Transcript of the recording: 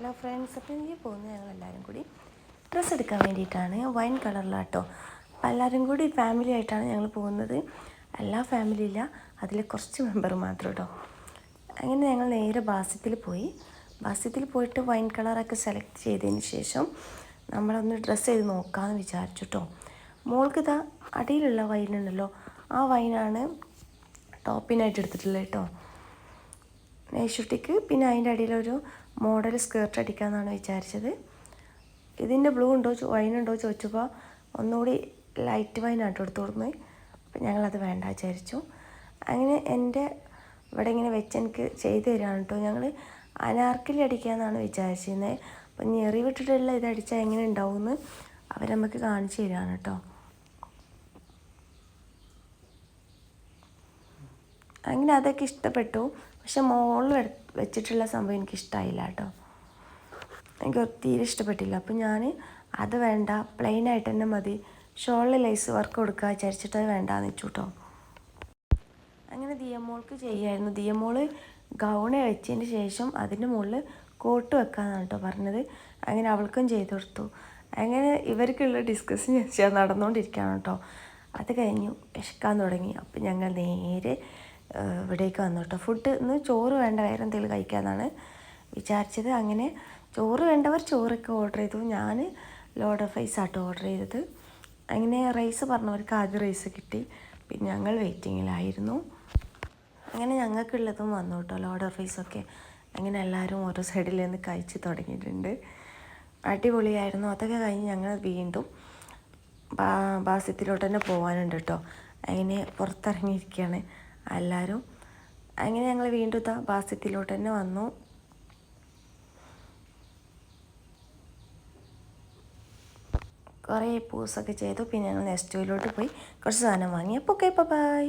Hello friends അപ്പോൾ എനിക്ക് പോകുന്നത് ഞങ്ങൾ എല്ലാവരും കൂടി ഡ്രസ്സ് എടുക്കാൻ വേണ്ടിയിട്ടാണ്. വൈൻ കളറിലാട്ടോ അപ്പോൾ എല്ലാവരും കൂടി ഫാമിലി ആയിട്ടാണ് ഞങ്ങൾ പോകുന്നത്. എല്ലാ ഫാമിലി ഇല്ല അതിൽ കുറച്ച് മെമ്പർ മാത്രം കേട്ടോ അങ്ങനെ ഞങ്ങൾ നേരെ ബാസ്യത്തിൽ പോയി. ബാസ്യത്തിൽ പോയിട്ട് വൈൻ കളറൊക്കെ സെലക്ട് ചെയ്തതിന് ശേഷം നമ്മളൊന്ന് ഡ്രസ്സ് ചെയ്ത് നോക്കാമെന്ന് വിചാരിച്ചു കേട്ടോ മോൾക്ക് ഇതാ അടിയിലുള്ള വൈനുണ്ടല്ലോ ആ വൈനാണ് ടോപ്പിനായിട്ട് എടുത്തിട്ടുള്ളത് കേട്ടോ നെയ്ഷുട്ടിക്ക് പിന്നെ അതിന്റെ അടിയിലൊരു മോഡൽ സ്കേർട്ട് അടിക്കാമെന്നാണ് വിചാരിച്ചത്. ഇതിന്റെ ബ്ലൂ ഉണ്ടോ വൈൻ ഉണ്ടോ ചോദിച്ചപ്പോൾ ഒന്നുകൂടി ലൈറ്റ് ആട്ടോ എടുത്തു കൊടുക്കുന്നത്. അപ്പം ഞങ്ങളത് വേണ്ട വിചാരിച്ചു. അങ്ങനെ എന്റെ ഇവിടെ ഇങ്ങനെ വെച്ച് എനിക്ക് ചെയ്തു തരാണ് കേട്ടോ. ഞങ്ങൾ അനാർക്കലി അടിക്കാമെന്നാണ് വിചാരിച്ചിരുന്നത്. അപ്പം ഞെറി വിട്ടിട്ടുള്ള ഇത് അടിച്ചാൽ എങ്ങനെ ഉണ്ടാവുമെന്ന് അവർ നമുക്ക് കാണിച്ചു തരാണ് കേട്ടോ. അങ്ങനെ അതൊക്കെ ഇഷ്ടപ്പെട്ടു. പക്ഷെ മോളിൽ വെച്ചിട്ടുള്ള സംഭവം എനിക്ക് ഇഷ്ടമായില്ല കേട്ടോ. എനിക്ക് തീരെ ഇഷ്ടപ്പെട്ടില്ല. അപ്പം ഞാൻ അത് വേണ്ട പ്ലെയിൻ ആയിട്ട് തന്നെ മതി. ഷോളിൽ ലൈസ് വർക്ക് കൊടുക്കുക വിചാരിച്ചിട്ട് അത് വേണ്ടാന്ന് വെച്ചു കേട്ടോ അങ്ങനെ ദിയമോൾക്ക് ചെയ്യായിരുന്നു. ദിയമോൾ ഗൗണ് വെച്ചതിന് ശേഷം അതിന്റെ മുകളിൽ കോട്ട് വെക്കാന്നാണ് കേട്ടോ പറഞ്ഞത്. അങ്ങനെ അവൾക്കും ചെയ്തു കൊടുത്തു. അങ്ങനെ ഇവർക്കുള്ള ഡിസ്കസ് ഞാൻ നടന്നുകൊണ്ടിരിക്കുകയാണ് കേട്ടോ അത് കഴിഞ്ഞു വിശക്കാൻ തുടങ്ങി. അപ്പം ഞങ്ങൾ നേരെ ഇവിടേക്ക് വന്നു കേട്ടോ. ഫുഡ് ഇന്ന് ചോറ് വേണ്ട വേറെ എന്തെങ്കിലും കഴിക്കാമെന്നാണ് വിചാരിച്ചത്. അങ്ങനെ ചോറ് വേണ്ടവർ ചോറൊക്കെ ഓർഡർ ചെയ്തു. ഞാൻ ലോഡ് ഓഫ് റൈസ് ആട്ടോ ഓർഡർ ചെയ്തത്. അങ്ങനെ റൈസ് പറഞ്ഞവർക്ക് ആദ്യം റൈസ് കിട്ടി. പിന്നെ ഞങ്ങൾ വെയിറ്റിങ്ങിലായിരുന്നു അങ്ങനെ ഞങ്ങൾക്കുള്ളതും വന്നു കേട്ടോ ലോഡ് ഓഫ് റൈസൊക്കെ അങ്ങനെ എല്ലാവരും ഓരോ സൈഡിൽ നിന്ന് കഴിച്ച് തുടങ്ങിയിട്ടുണ്ട്. അടിപൊളിയായിരുന്നു. അതൊക്കെ കഴിഞ്ഞ് ഞങ്ങൾ വീണ്ടും ബാസ്യത്തിലോട്ട് തന്നെ പോകാനുണ്ട് കേട്ടോ. അങ്ങനെ പുറത്തിറങ്ങിയിരിക്കുകയാണ് എല്ലാവരും അങ്ങനെ ഞങ്ങൾ വീണ്ടും ഇതാ ബാസ്യത്തിലോട്ട് തന്നെ വന്നു. കുറേ പൂസൊക്കെ ചെയ്തു. പിന്നെ ഞങ്ങൾ നെക്സ്റ്റ് പോയി. കുറച്ച് സാധനം വാങ്ങി. അപ്പോൾ ഓക്കെ ബൈ.